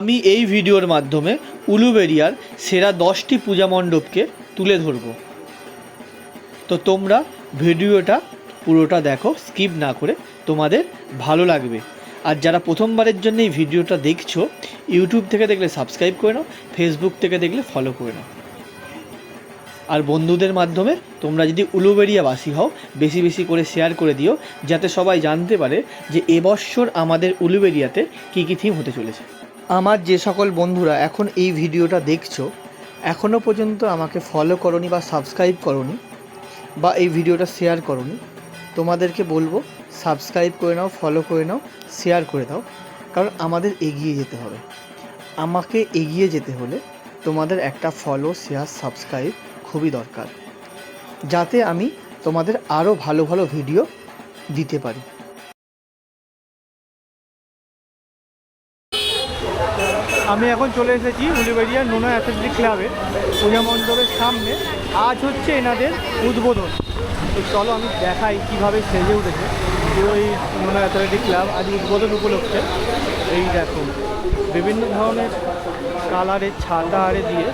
আমি এই ভিডিওর মাধ্যমে উলুবেরিয়ার সেরা দশটি পূজা মণ্ডপকে তুলে ধরব। তো তোমরা ভিডিওটা পুরোটা দেখো, স্কিপ না করে তোমাদের ভালো লাগবে। আর যারা প্রথমবারের জন্য এই ভিডিওটা দেখছ, ইউটিউব থেকে দেখলে সাবস্ক্রাইব করে নাও, ফেসবুক থেকে দেখলে ফলো করে নাও। আর বন্ধুদের মাধ্যমে তোমরা যদি উলুবেরিয়াবাসী হও, বেশি বেশি করে শেয়ার করে দিও, যাতে সবাই জানতে পারে যে এবছর আমাদের উলুবেরিয়াতে কী কী থিম হতে চলেছে। আমার যে সকল বন্ধুরা এখন এই ভিডিওটা দেখছ এখনও পর্যন্ত আমাকে ফলো করনি বা সাবস্ক্রাইব করনি বা এই ভিডিওটা শেয়ার করনি, তোমাদেরকে বলব সাবস্ক্রাইব করে নাও ফলো করে নাও শেয়ার করে দাও, কারণ আমাদের এগিয়ে যেতে হবে। আমাকে এগিয়ে যেতে হলে তোমাদের একটা ফলো শেয়ার সাবস্ক্রাইব খুবই দরকার, যাতে আমি তোমাদের আরও ভালো ভালো ভিডিও দিতে পারি। আমি এখন চলে এসেছি উলিবেরিয়া নোনা অ্যাথলেটিক ক্লাবে, পূজা মণ্ডপের সামনে। আজ হচ্ছে এনাদের উদ্বোধন। তো চলো আমি দেখাই কীভাবে সেজে উঠেছে এই নোনা অ্যাথলেটিক ক্লাব আজ উদ্বোধন উপলক্ষে। এই দেখুন বিভিন্ন ধরনের কালারের ছাতা আরে দিয়ে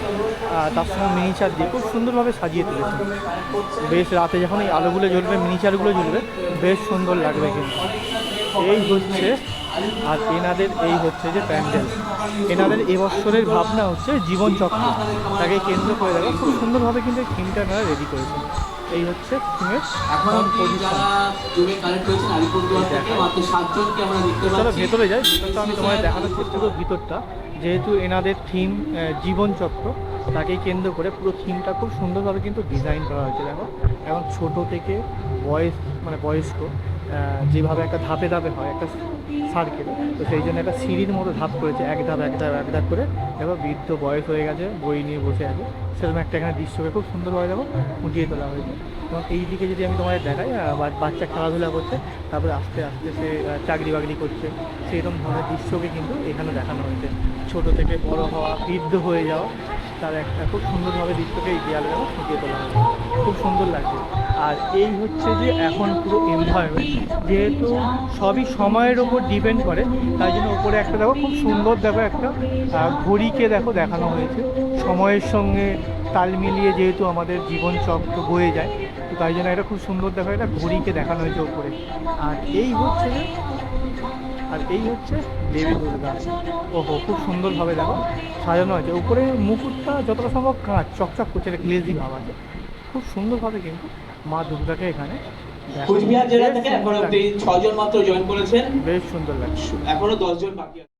তার সঙ্গে মিনিচার দিয়ে খুব সুন্দরভাবে সাজিয়ে তুলেছে। বেশ রাতে যখন এই আলোগুলো জ্বলবে মিনিচারগুলো জ্বলবে, বেশ সুন্দর লাগবে কিন্তু। এই হচ্ছে আর এনাদের এই হচ্ছে যে প্যান্ডেল। এনাদের এবছরের ভাবনা হচ্ছে জীবন চক্র তাকে কেন্দ্র করে দেখো খুব সুন্দরভাবে কিন্তু এই থিমটা এনারা রেডি করেছেন। এই হচ্ছে থিমের এখন পজিশন চলো ভেতরে যাই। ভিতরটা আমি তোমাদের দেখানোর চেষ্টা করব ভিতরটা। যেহেতু এনাদের থিম জীবনচক্র তাকে কেন্দ্র করে পুরো থিমটা খুব সুন্দরভাবে কিন্তু ডিজাইন করা হয়েছে। দেখো এবং ছোট থেকে বয়স মানে বয়স্ক যেভাবে একটা ধাপে ধাপে হয়, একটা সার্কেল তো সেই জন্য একটা সিঁড়ির মতো ধাপ করেছে, এক ধাপ এক ধাপ এক ধাপ করে। দেখো, বৃদ্ধ বয়স হয়ে গেছে, বই নিয়ে বসে আছে। সেরকম একটা এখানে দৃশ্যকে খুব সুন্দরভাবে দেখো, ফুটিয়ে তোলা হয়েছে। এবং এই দিকে যদি আমি তোমাদের দেখাই বাচ্চা খেলাধুলা করছে, তারপরে আস্তে আস্তে সে চাকরি বাকরি করছে। সেইরকম ধরনের দৃশ্যকে কিন্তু এখানে দেখানো হয়েছে। ছোট থেকে বড় হওয়া, বৃদ্ধ হয়ে যাওয়া, তার একটা খুব সুন্দরভাবে দৃশ্যকে এই দেখো ফুটিয়ে তোলা হয়েছে। খুব সুন্দর লাগছে। আর এই হচ্ছে যে এখন পুরো এনভায়রনমেন্ট যেহেতু সবই সময়ের ওপর ডিপেন্ড করে, তাই জন্য ওপরে একটা দেখো খুব সুন্দর দেখো একটা ঘড়িকে দেখো দেখানো হয়েছে। সময়ের সঙ্গে তাল মিলিয়ে যেহেতু আমাদের জীবন চক্র বয়ে যায়, তো তাই জন্য এটা খুব সুন্দর দেখো একটা ঘড়িকে দেখানো হয়েছে ওপরে আর এই হচ্ছে আর এই হচ্ছে দেবী দুর্গা। ওহো, খুব সুন্দরভাবে দেখো সাজানো হয়েছে। উপরে মুকুটটা যতটা সম্ভব কাঁচ, চকচক করছে একটা গ্লেজি ভাব আছে। খুব সুন্দরভাবে কিন্তু মা দুর্গাকে এখানে কুচবিহার জেলা থেকে এখন অব্দি। ছজন মাত্র জয়েন করেছেন। বেশ সুন্দর লাগছে। এখনও দশজন বাকি আছে।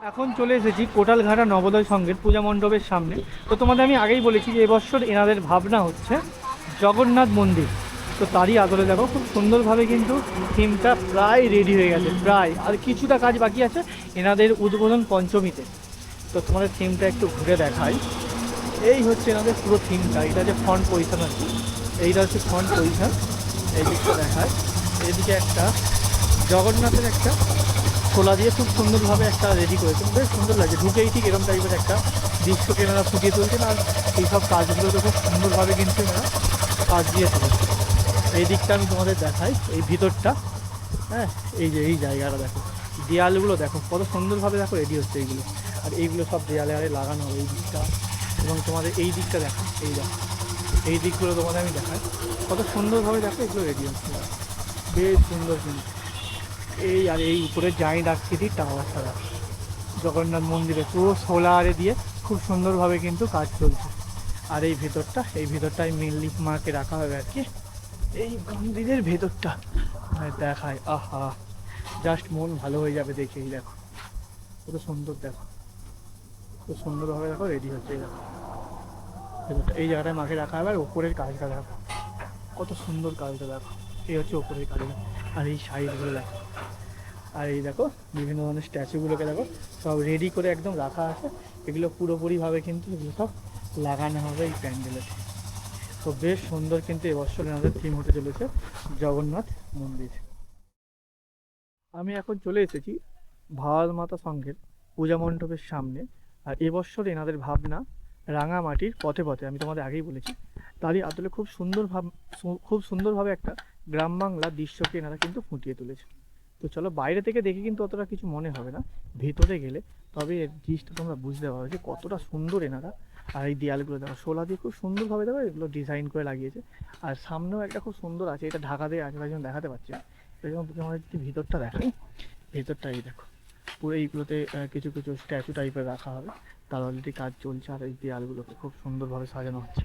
এখন চলে এসেছি কোটালঘাটা নবোদয় সংঘের পূজা মণ্ডপের সামনে। তো তোমাদের আমি আগেই বলেছি যে এবছর এনাদের ভাবনা হচ্ছে জগন্নাথ মন্দির। তো তারই আদলে দেখো খুব সুন্দরভাবে কিন্তু থিমটা প্রায় রেডি হয়ে গেছে প্রায়। আর কিছুটা কাজ বাকি আছে এনাদের উদ্বোধন পঞ্চমীতে। তো তোমাদের থিমটা একটু ঘুরে দেখাই। এই হচ্ছে এনাদের পুরো থিমটা এটা যে ফ্রন্ট পজিশন আছে। এইটা হচ্ছে ফ্রন্ট পজিশন এই দিকটা দেখায়। এদিকে একটা জগন্নাথের একটা খোলা দিয়ে খুব সুন্দরভাবে একটা রেডি করেছেন বেশ সুন্দর লাগছে। ঢুকেই ঠিক এরকম টাইপের একটা দৃশ্যকে এনারা ফুটিয়ে তুলছেন আর এই সব কাজগুলোকে খুব সুন্দরভাবে কিন্তু এনারা কাজ দিয়ে তুলেছেন এই দিকটা আমি তোমাদের দেখাই, এই ভিতরটা। হ্যাঁ এই যে, এই জায়গাটা দেখো। দেয়ালগুলো দেখো, কত সুন্দরভাবে দেখো রেডি হচ্ছে এইগুলো। আর এইগুলো সব দেয়ালে আরে লাগানো হবে এই দিকটা। এবং তোমাদের এই দিকটা দেখো, এই দেখো। এই দিকগুলো তোমাদের আমি দেখাই। কত সুন্দরভাবে দেখো এগুলো রেডি হচ্ছে বেশ সুন্দর কিন্তু। এই আর এই উপরে জাইন্ট আকৃতির টাওয়ারটা দেখো। জগন্নাথ মন্দিরে পুরো সোলারে দিয়ে খুব সুন্দরভাবে কিন্তু কাজ চলছে। আর এই ভেতরটা, এই ভেতরটাই মেনলি মাকে রাখা হবে আর কি। এই মন্দিরের ভেতরটা। মানে দেখায়, আহা। জাস্ট মন ভালো হয়ে যাবে দেখেই দেখো। কত সুন্দর দেখো। খুব সুন্দরভাবে দেখো রেডি হচ্ছে দেখো এই জায়গাটায় মাকে রাখা হবে আর ওপরের কাজটা দেখো কত সুন্দর কাজটা দেখো এই হচ্ছে ওপরের কাজটা আর এই সাইডগুলো দেখো। আর এই দেখো, বিভিন্ন ধরনের স্ট্যাচুগুলোকে দেখো, সব রেডি করে একদম রাখা আছে। এগুলো পুরোপুরিভাবে কিন্তু এগুলো সব লাগানো হবে এই প্যান্ডেলে। তো বেশ সুন্দর কিন্তু এবছর আমাদের থিম হতে চলেছে জগন্নাথ মন্দির। আমি এখন চলে এসেছি ভারত মাতা সংঘের পূজা মণ্ডপের সামনে। আর এবছর এনাদের ভাবনা রাঙামাটির পথে পথে, আমি তোমাদের আগেই বলেছি, তারই আদলে খুব সুন্দর ভাব খুব সুন্দরভাবে একটা গ্রাম বাংলা দৃশ্যকে এনারা কিন্তু ফুটিয়ে তুলেছে। তো চলো বাইরে থেকে দেখে কিন্তু অতটা কিছু মনে হবে না, ভেতরে গেলে তবে এর জিনিসটা তোমরা বুঝতে পারবে যে কতটা সুন্দর এনারা। আর এই দেয়ালগুলো দেখো, শোলা দিয়ে খুব সুন্দরভাবে দেখো এগুলো ডিজাইন করে লাগিয়েছে। আর সামনেও একটা খুব সুন্দর আছে, এটা ঢাকা দিয়ে তাই জন্য দেখাতে পারছি জন্য তোমাদের যদি ভিতরটা দেখাই ভিতরটা এই দেখো, পুরো এইগুলোতে কিছু কিছু স্ট্যাচু টাইপের রাখা হবে। তার অলরেডি কাজ চলছে আর এই দেয়ালগুলোকে খুব সুন্দরভাবে সাজানো হচ্ছে।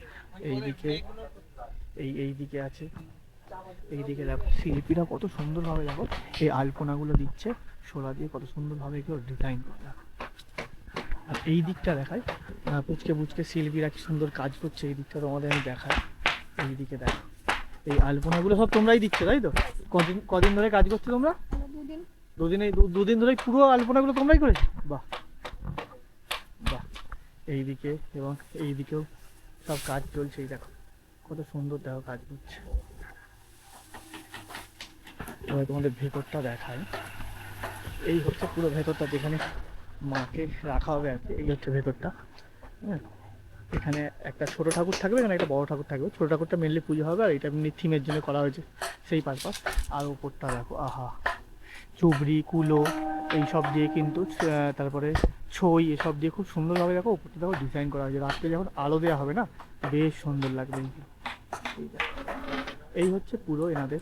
এইদিকে এই এই দিকে আছে এইদিকে দেখো শিল্পীরা কত সুন্দরভাবে দেখো এই আলপনাগুলো দিচ্ছে শোলা দিয়ে কত সুন্দরভাবে এগুলো ডিজাইন করে দেখো। আর এই দিকটা দেখায় পুচকে পুচকে শিল্পীরা কি সুন্দর কাজ করছে এই দিকটা তোমাদের আমি দেখাই। এই দিকে দেখো এই আলপনাগুলো সব তোমরাই দিচ্ছ তাই তো? কদিন কদিন ধরে কাজ করছ তোমরা? দুদিন। দুদিন এই দুদিন ধরে পুরো আলপনাগুলো তোমরাই করেছ? বাহ। এইদিকে এবং এইদিকেও সব কাজ চলছে, এই দেখো। কত সুন্দর দেখো কাজ করছে এবার তোমাদের ভেতরটা দেখায় এই হচ্ছে পুরো ভেতরটা যেখানে মাকে রাখা হবে আর কি। এই হচ্ছে ভেতরটা হ্যাঁ। এখানে একটা ছোট ঠাকুর থাকবে, এখানে একটা বড় ঠাকুর থাকবে। ছোট ঠাকুরটা মেনলি পুজো হবে আর এটা এমনি থিমের জন্য করা হয়েছে সেই পারপাস আর উপরটা দেখো, আহা, চুবড়ি, কুলো, এইসব দিয়ে কিন্তু তারপরে ছই, এসব দিয়ে খুব সুন্দরভাবে দেখো উপরটা দেখো ডিজাইন করা হয়েছে। রাত্রে যখন আলো দেওয়া হবে না, বেশ সুন্দর লাগবে এই হচ্ছে পুরো এনাদের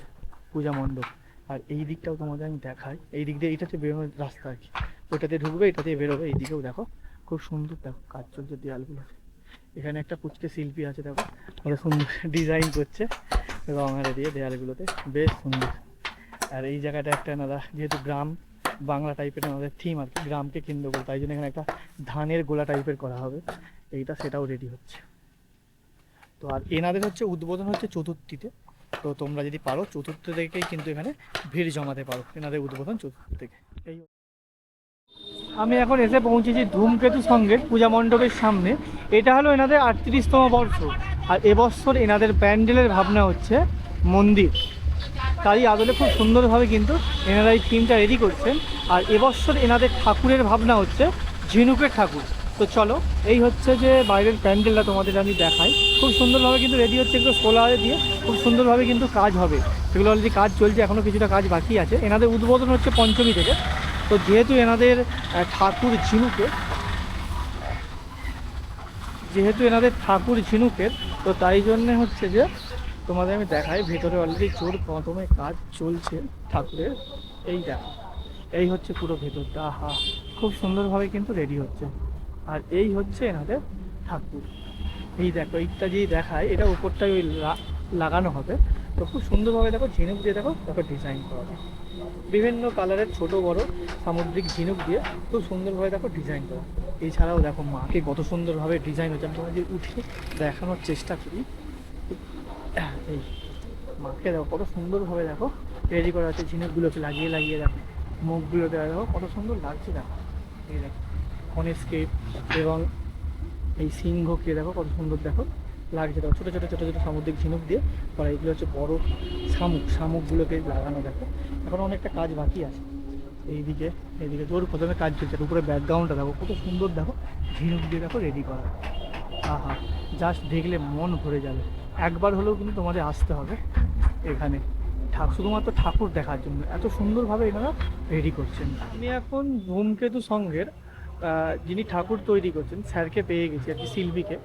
পূজা মণ্ডপ। আর এই দিকটাও তোমাদের আমি দেখাই। এই দিক দিয়ে এইটা হচ্ছে বেরোনোর রাস্তা আর কি। ওইটাতে ঢুকবে এটা দিয়ে বেরোবে এই দিকেও দেখো। খুব সুন্দর দেখো, কাজ চলছে দেয়ালগুলো। এখানে একটা পুচকে শিল্পী আছে দেখো, কত সুন্দর ডিজাইন করছে। রঙারে দিয়ে দেয়ালগুলোতে, বেশ সুন্দর। আর এই জায়গাটা একটা এনারা যেহেতু গ্রাম বাংলা টাইপের আমাদের থিম আর কি, গ্রামকে কেন্দ্র করে। তাই জন্য এখানে একটা ধানের গোলা টাইপের করা হবে। এইটা সেটাও রেডি হচ্ছে। তো আর এনাদের হচ্ছে উদ্বোধন হচ্ছে চতুর্থীতে। তো তোমরা যদি পারো, চতুর্থ থেকেই কিন্তু এখানে ভিড় জমাতে পারো। এনাদের উদ্বোধন চতুর্থ থেকে। এই আমি এখন এসে পৌঁছেছি ধূমকেতু সঙ্গের পূজা মণ্ডপের সামনে। এটা হলো এনাদের আটত্রিশতম বর্ষ। আর এবছর এনাদের প্যান্ডেলের ভাবনা হচ্ছে মন্দির। তারই আদলে খুব সুন্দরভাবে কিন্তু এনারা এই থিমটা রেডি করছেন। আর এবছর এনাদের ঠাকুরের ভাবনা হচ্ছে ঝিনুকের ঠাকুর। তো চলো, এই হচ্ছে যে বাইরের প্যান্ডেলটা তোমাদের আমি দেখাই। খুব সুন্দরভাবে কিন্তু রেডি হচ্ছে এগুলো সোলারে দিয়ে। খুব সুন্দরভাবে কিন্তু কাজ হবে। সেগুলো অলরেডি কাজ চলছে এখনও কিছুটা কাজ বাকি আছে। এনাদের উদ্বোধন হচ্ছে পঞ্চমী থেকে। তো যেহেতু এনাদের ঠাকুর ঝিনুকে, যেহেতু এনাদের ঠাকুর ঝিনুকের, তো তাই জন্যে হচ্ছে যে তোমাদের আমি দেখাই, ভেতরে অলরেডি জোর প্রথমে কাজ চলছে ঠাকুরের। এই দেখো, এই হচ্ছে পুরো ভেতরটা, আহা, খুব সুন্দরভাবে কিন্তু রেডি হচ্ছে। আর এই হচ্ছে এনাদের ঠাকুর। এই দেখো, এইটা যেই দেখায়, এটা উপরটাই ওই লাগানো হবে। তো খুব সুন্দরভাবে দেখো, ঝিনুক দিয়ে দেখো দেখো ডিজাইন করা হবে। বিভিন্ন কালারের ছোট, বড়, সামুদ্রিক ঝিনুক দিয়ে খুব সুন্দরভাবে দেখো ডিজাইন করা। এছাড়াও দেখো মাকে কত সুন্দরভাবে ডিজাইন হচ্ছে। আমি তোমাদের উঠে দেখানোর চেষ্টা করি। এই মাকে দেখো, কত সুন্দরভাবে দেখো। রেডি করা হচ্ছে ঝিনুকগুলোকে লাগিয়ে লাগিয়ে দেখো মুখগুলো দেওয়া দেখো, কত সুন্দর লাগছে দেখো। এই দেখো স্কেপ এবং এই সিংহকে দেখো, কত সুন্দর দেখো। লাগছে দেখো, ছোটো ছোটো ছোটো ছোটো সামুদ্রিক ঝিনুক দিয়ে করা এগুলো হচ্ছে বড় শামুক, শামুকগুলোকে লাগানো দেখো। এখন অনেকটা কাজ বাকি আছে। এইদিকে এইদিকে জোর প্রথমে কাজ চলছে, উপরে ব্যাকগ্রাউন্ডটা দেখো, কত সুন্দর দেখো, ঝিনুক দিয়ে দেখো রেডি করা। আহা জাস্ট দেখলে মন ভরে যাবে। একবার হলেও কিন্তু তোমাদের আসতে হবে এখানে। শুধুমাত্র ঠাকুর দেখার জন্য। এত সুন্দরভাবে এনারা রেডি করছেন। আমি এখন ধূমকেতু সঙ্গের যিনি ঠাকুর তৈরি করছেন, স্যারকে পেয়ে গেছি আর কি, শিল্পীকে।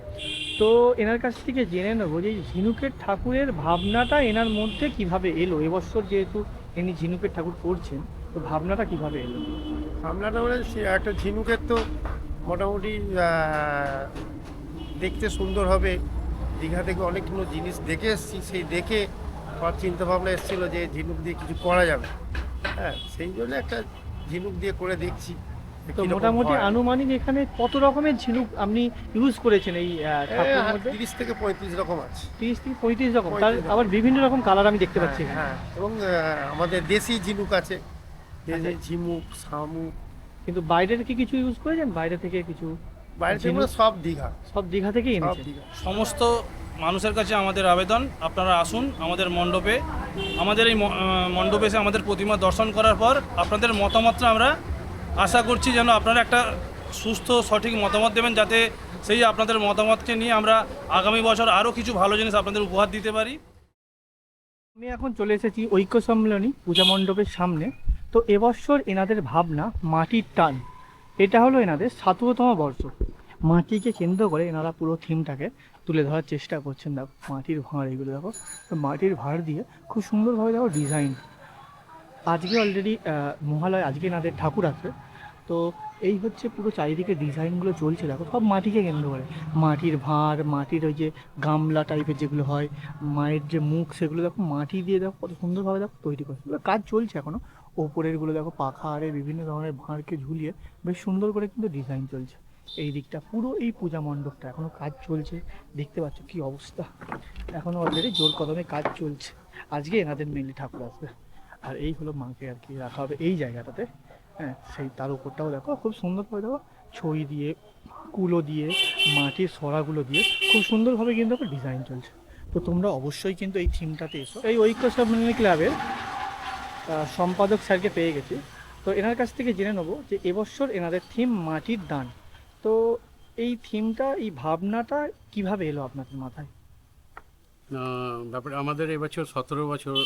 তো এনার কাছ থেকে জেনে নেব যে ঝিনুকের ঠাকুরের ভাবনাটা এনার মধ্যে কীভাবে এলো? এবছর যেহেতু ইনি ঝিনুকের ঠাকুর করছেন, তো ভাবনাটা কীভাবে এলো? ভাবনাটা মানে একটা ঝিনুকের তো মোটামুটি দেখতে সুন্দর হবে। দীঘা থেকে অনেকগুলো জিনিস দেখে এসেছি সেই দেখে আমার চিন্তা ভাবনা এসেছিল যে ঝিনুক দিয়ে কিছু করা যাবে। হ্যাঁ সেই জন্য একটা ঝিনুক দিয়ে করে দেখছি তো মোটামুটি আনুমানিক এখানে কত রকমের ঝিনুক আপনি ইউজ করেছেন এই মধ্যে? তিরিশ থেকে পঁয়ত্রিশ রকম আছে। তিরিশ থেকে পঁয়ত্রিশ রকম। তার আবার বিভিন্ন রকম কালার আমি দেখতে পাচ্ছি হ্যাঁ, হ্যাঁ এবং আমাদের দেশি ঝিনুক আছে। আচ্ছা। ঝিনুক শামুক। কিন্তু বাইরের কি কিছু ইউজ করেছেন? বাইরে থেকে কিছু বাইরে থেকে সব দীঘা। সব দীঘা থেকেই সমস্ত মানুষের কাছে আমাদের আবেদন আপনারা আসুন আমাদের মণ্ডপে। আমাদের এই মণ্ডপে এসে আমাদের প্রতিমা দর্শন করার পর আপনাদের মতামতটা আমরা আশা করছি যেন আপনারা একটা সুস্থ সঠিক মতামত দেবেন যাতে সেই আপনাদের মতামতকে নিয়ে আমরা আগামী বছর আরও কিছু ভালো জিনিস আপনাদের উপহার দিতে পারি। আমি এখন চলে এসেছি ঐক্য সম্মেলনী পূজা মণ্ডপের সামনে। তো এবছর এনাদের ভাবনা মাটির টান। এটা হলো এনাদের সাততম বর্ষ। মাটিকে কেন্দ্র করে এনারা পুরো থিমটাকে তুলে ধরার চেষ্টা করছেন। দেখো, মাটির ভাঁড় এগুলো দেখো, তো মাটির ভাঁড় দিয়ে খুব সুন্দরভাবে দেখো ডিজাইন আজকে অলরেডি মহালয়, আজকে এনাদের ঠাকুর আছে। তো এই হচ্ছে পুরো চারিদিকে ডিজাইনগুলো চলছে। দেখো, সব মাটিকে কেন্দ্র করে। মাটির ভাঁড়, মাটির ওই যে গামলা টাইপের যেগুলো হয়, মায়ের যে মুখ, সেগুলো দেখো মাটি দিয়ে দেখো কত সুন্দরভাবে দেখো তৈরি করে এগুলো কাজ চলছে এখনও ওপরেরগুলো দেখো পাখা আরে বিভিন্ন ধরনের ভাঁড়কে ঝুলিয়ে বেশ সুন্দর করে কিন্তু ডিজাইন চলছে। এই দিকটা পুরো এই পূজা মণ্ডপটা এখনও কাজ চলছে। দেখতে পাচ্ছ কি অবস্থা। এখনও অলরেডি জোর কদমে কাজ চলছে। আজকে এনাদের মেনলি ঠাকুর আসবে। আর এই হলো মাকে আর কি রাখা হবে এই জায়গাটাতে। হ্যাঁ সেই তার উপরটাও দেখো, খুব সুন্দর করে দেখো, ছই দিয়ে, কুলো দিয়ে, মাটির সরাগুলো দিয়ে খুব সুন্দরভাবে কিন্তু ডিজাইন চলছে। তো তোমরা অবশ্যই কিন্তু এই থিমটাতে এসো। এই ঐক্য সম্মেলনী ক্লাবের সম্পাদক স্যারকে পেয়ে গেছি। তো এনার কাছ থেকে জেনে নেব যে এবছর এনাদের থিম মাটির দান। তো এই থিমটা এই ভাবনাটা কীভাবে এলো আপনাদের মাথায়? ব্যাপারে আমাদের এবছর সতেরো বছর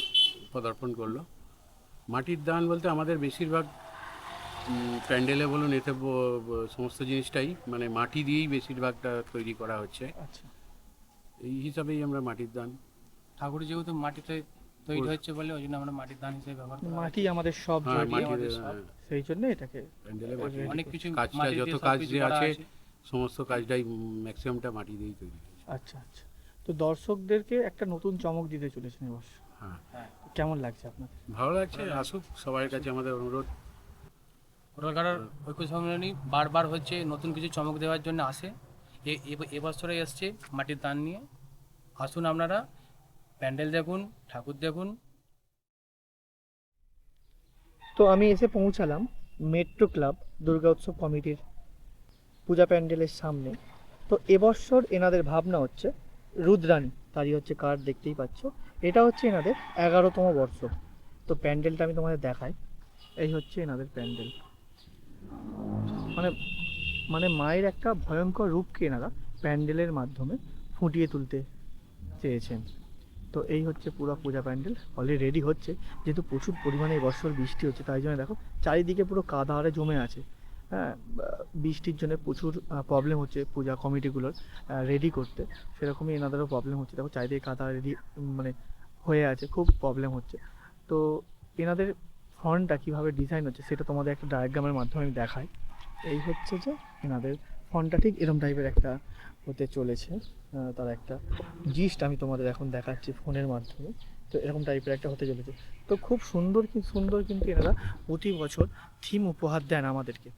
পদার্পণ করল। মাটির দান বলতে আমাদের বেশিরভাগ প্যান্ডেলে বলুন এতে সমস্ত জিনিসটাই মানে মাটি দিয়েই বেশিরভাগটা তৈরি করা হচ্ছে। আচ্ছা। এই হিসাবেই আমরা মাটির দান। ঠাকুর যেহেতু মাটিতে তৈরি হচ্ছে বলে ওই জন্য আমরা মাটির দান হিসেবে ব্যবহার করি মাটি আমাদের সব হ্যাঁ জড়িয়ে আমাদের হ্যাঁ, সেই জন্য এটাকে মাটি অনেক কিছু কাজটা দিয়ে যত কাজ যে আছে সমস্ত কাজটাই ম্যাক্সিমামটা মাটি দিয়েই তৈরি আচ্ছা আচ্ছা। তো দর্শকদেরকে একটা নতুন চমক দিতে চলেছেন এবছর হ্যাঁ। কেমন লাগছে আপনাদের? ভালো লাগছে আসুক সবার কাছে আমাদের অনুরোধ। কোটালকাটার ঐক্য সম্মেলনী বারবার হচ্ছে নতুন কিছু চমক দেওয়ার জন্য আসে। এবছরে এসছে মাটির দান নিয়ে। আসুন আপনারা প্যান্ডেল দেখুন, ঠাকুর দেখুন। তো আমি এসে পৌঁছালাম মেট্রো ক্লাব দুর্গা উৎসব কমিটির পূজা প্যান্ডেলের সামনে। তো এবছর এনাদের ভাবনা হচ্ছে, রুদ্রাণী, তারই হচ্ছে কার্ড দেখতেই পাচ্ছ। এটা হচ্ছে এনাদের এগারোতম বর্ষ। তো প্যান্ডেলটা আমি তোমাদের দেখাই। এই হচ্ছে এনাদের প্যান্ডেল। মানে মানে মায়ের একটা ভয়ঙ্কর রূপকে এনারা প্যান্ডেলের মাধ্যমে ফুটিয়ে তুলতে চেয়েছেন। তো এই হচ্ছে পুরো পূজা প্যান্ডেল। অলরেডি রেডি হচ্ছে। যেহেতু প্রচুর পরিমাণে বছর বৃষ্টি হচ্ছে, তাই জন্য দেখো, চারিদিকে পুরো কাদা আরে জমে আছে। হ্যাঁ বৃষ্টির জন্য প্রচুর প্রবলেম হচ্ছে পূজা কমিটিগুলোর রেডি করতে। সেরকমই এনাদেরও প্রবলেম হচ্ছে। দেখো, চারিদিকে কাদা রেডি মানে হয়ে আছে, খুব প্রবলেম হচ্ছে। তো এনাদের ফন্টটা কীভাবে ডিজাইন হচ্ছে, সেটা তোমাদের একটা ডায়াগ্রামের মাধ্যমে আমি দেখাই। এই হচ্ছে যে এনাদের ফন্টটা ঠিক এরকম টাইপের একটা হতে চলেছে তার একটা জিস্ট আমি তোমাদের এখন দেখাচ্ছি ফোনের মাধ্যমে। তো এরকম টাইপের একটা হতে চলেছে। তো খুব সুন্দর সুন্দর কিন্তু এনারা প্রতি বছর থিম উপহার দেন আমাদেরকে।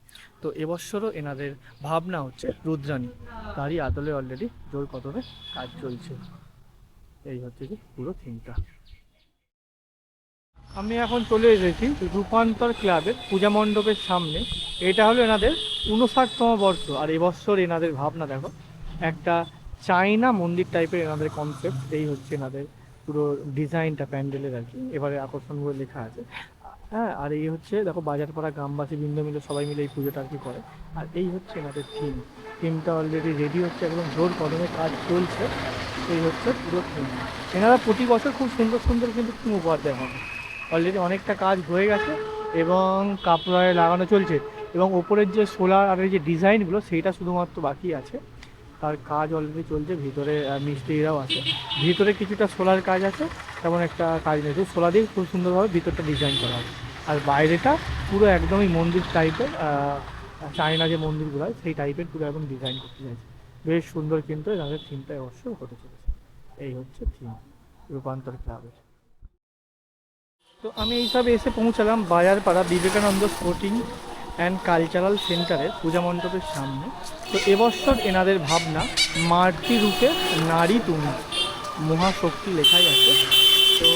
তো এবছরও এনাদের ভাবনা হচ্ছে রুদ্রাণী। তারই আদলে অলরেডি জোর কদমে কাজ চলছে। এই হচ্ছে কি পুরো থিমটা। আমি এখন চলে এসেছি রূপান্তর ক্লাবের পূজা মণ্ডপের সামনে। এটা হলো এনাদের উনষাটতম বর্ষ, আর এবছর এনাদের ভাবনা দেখো, একটা চাইনা মন্দির টাইপের এনাদের কনসেপ্ট এই হচ্ছে এনাদের পুরো ডিজাইনটা প্যান্ডেলের আর কি। এবারে আকর্ষণগুলো লেখা আছে। হ্যাঁ আর এই হচ্ছে, দেখো, বাজারপাড়া গ্রামবাসী বৃন্দ মিলে সবাই মিলে এই পুজোটা আর কি করে। আর এই হচ্ছে এনাদের থিম থিমটা অলরেডি রেডি হচ্ছে, একদম জোর কদমে কাজ চলছে। এই হচ্ছে পুরো থিম এনারা প্রতি বছর খুব সুন্দর সুন্দর কিন্তু থিম উপহার দেয় আমাকে অলরেডি অনেকটা কাজ হয়ে গেছে এবং কাপড়ে লাগানো চলছে এবং ওপরের যে সোলার আর যে ডিজাইনগুলো, সেইটা শুধুমাত্র বাকি আছে। তার কাজ অলরেডি চলছে, ভিতরে মিস্ত্রিরাও আছে। ভিতরে কিছুটা সোলার কাজ আছে, তেমন একটা কাজ নেই। সোলার দিয়ে খুব সুন্দরভাবে ভিতরটা ডিজাইন করা হবে। আর বাইরেটা পুরো একদমই মন্দির টাইপের চায়না যে মন্দিরগুলো হয় সেই টাইপের পুরো একদম ডিজাইন করতে চাইছে। বেশ সুন্দর কিন্তু তাদের থিমটা অবশ্য হতে চলেছে। এই হচ্ছে থিম রূপান্তর ক্লাবের তো আমি এইসবে এসে পৌঁছালাম Bazarpara Vivekananda sporting and cultural সেন্টারের পূজা মণ্ডপের সামনে। তো এবছর এনাদের ভাবনা মাতৃ রূপে নারী তুমি মহাশক্তি লেখাই আছে। তো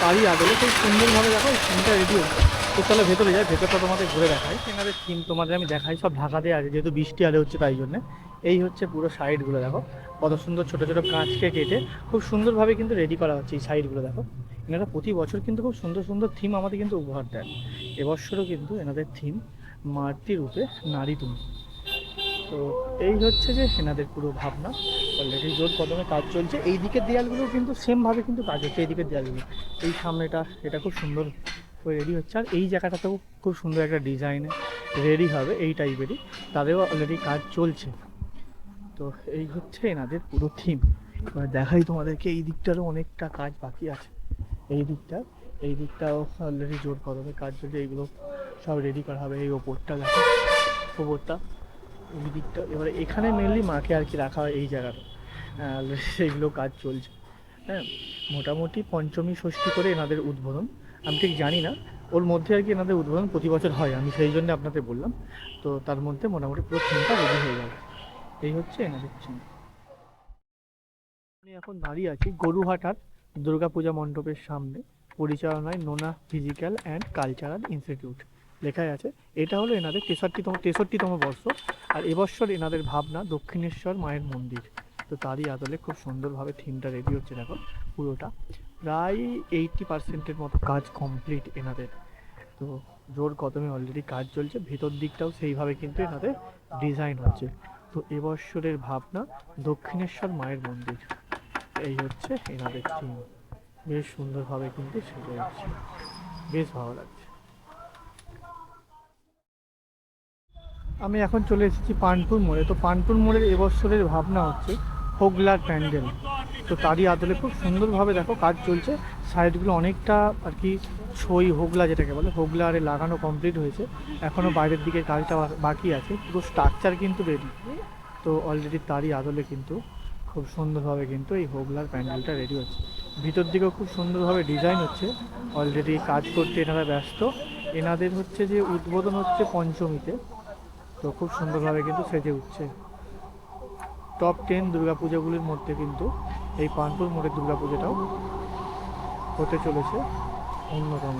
তারই আদলে খুব সুন্দরভাবে দেখো থিমটা রেডি হচ্ছে তো চলো ভেতরে যাই, ভেতরটা তোমাদের ঘুরে দেখাই। এনাদের থিম তোমাদের আমি দেখাই, সব ঢাকাতে আছে, যেহেতু বৃষ্টি আলে হচ্ছে তাই জন্যে। এই হচ্ছে পুরো সাইডগুলো দেখো। কত সুন্দর ছোটো ছোটো কাঁচকে কেটে খুব সুন্দরভাবে কিন্তু রেডি করা হচ্ছে এই সাইডগুলো দেখো। এনারা প্রতি বছর কিন্তু খুব সুন্দর সুন্দর থিম আমাদের কিন্তু উপহার দেন। এবছরও কিন্তু এনাদের থিম মাতৃ রূপে নারী তুমি তো এই হচ্ছে যে এনাদের পুরো ভাবনা। অলরেডি জোর কদমে কাজ চলছে। এই দিকের দেয়ালগুলো কিন্তু সেমভাবে কিন্তু কাজ হচ্ছে। এই দিকের দেয়ালগুলো। এই সামনেটা, এটা খুব সুন্দর ওই রেডি হচ্ছে। আর এই জায়গাটাতেও খুব সুন্দর একটা ডিজাইনে রেডি হবে এই টাইপেরই তাদেরও অলরেডি কাজ চলছে। তো এই হচ্ছে এনাদের পুরো থিম এবার দেখাই তোমাদেরকে এই দিকটারও অনেকটা কাজ বাকি আছে। এই দিকটা, এই দিকটাও অলরেডি জোর কদমে কাজ চলছে, এইগুলো সব রেডি করা হবে, এই ওপরটা দেখো, ওপরটা, এই দিকটা, এবারে এখানে মেনলি মাকে আর কি রাখা হয় এই জায়গাটা অলরেডি সেইগুলো কাজ চলছে হ্যাঁ মোটামুটি পঞ্চমী ষষ্ঠী করে এনাদের উদ্বোধন, আমি ঠিক জানি না, ওর মধ্যে আর কি এনাদের উদ্বোধন প্রতি বছর হয়, আমি সেই জন্য আপনাদের বললাম, তো তার মধ্যে মোটামুটি পুরো থিমটা রেডি হয়ে যাবে, এই হচ্ছে এনাদের থিম আমি এখন দাঁড়িয়ে আছি গরুহাটার দুর্গাপূজা মণ্ডপের সামনে পরিচালনায় নোনা ফিজিক্যাল অ্যান্ড কালচারাল ইনস্টিটিউট। লেখাই আছে, এটা হলো এনাদের তেষট্টিতম তেষট্টিতম বর্ষ, আর এবছর এনাদের ভাবনা দক্ষিণেশ্বর মায়ের মন্দির। তো তারই আদলে খুব সুন্দরভাবে থিমটা রেডি হচ্ছে, দেখো পুরোটা। প্রায় এইটটি পার্সেন্টের মতো কাজ কমপ্লিট এনাদের। তো জোর কদমে অলরেডি কাজ চলছে, ভেতর দিকটাও সেইভাবে কিন্তু এনাদের ডিজাইন হচ্ছে। তো এবছরের ভাবনা দক্ষিণেশ্বর মায়ের মন্দির। এই হচ্ছে এনাদের থিম বেশ সুন্দরভাবে কিন্তু সেজে যাচ্ছে বেশ ভালো লাগছে। আমি এখন চলে এসেছি পানপুর মোড়ে। তো পানপুর মোড়ের এবছরের ভাবনা হচ্ছে হোগলার প্যান্ডেল তো তারই আদলে খুব সুন্দরভাবে দেখো কাজ চলছে। সাইডগুলো অনেকটা আর কি ছই হোগলা যেটাকে বলে হোগলা আরে লাগানো কমপ্লিট হয়েছে। এখনও বাইরের দিকে কাজটা বাকি আছে। পুরো স্ট্রাকচার কিন্তু রেডি তো অলরেডি তারই আদলে কিন্তু খুব সুন্দরভাবে কিন্তু এই হোগলার প্যান্ডেলটা রেডি হচ্ছে। ভিতর দিকেও খুব সুন্দরভাবে ডিজাইন হচ্ছে। অলরেডি কাজ করতে এনারা ব্যস্ত। এনাদের হচ্ছে যে উদ্বোধন হচ্ছে পঞ্চমীতে। তো খুব সুন্দরভাবে কিন্তু সেজে উঠছে। টপ টেন দুর্গাপূজাগুলির মধ্যে কিন্তু এই পানপুর মোড়ের দুর্গাপূজাটাও হতে চলেছে অন্যতম।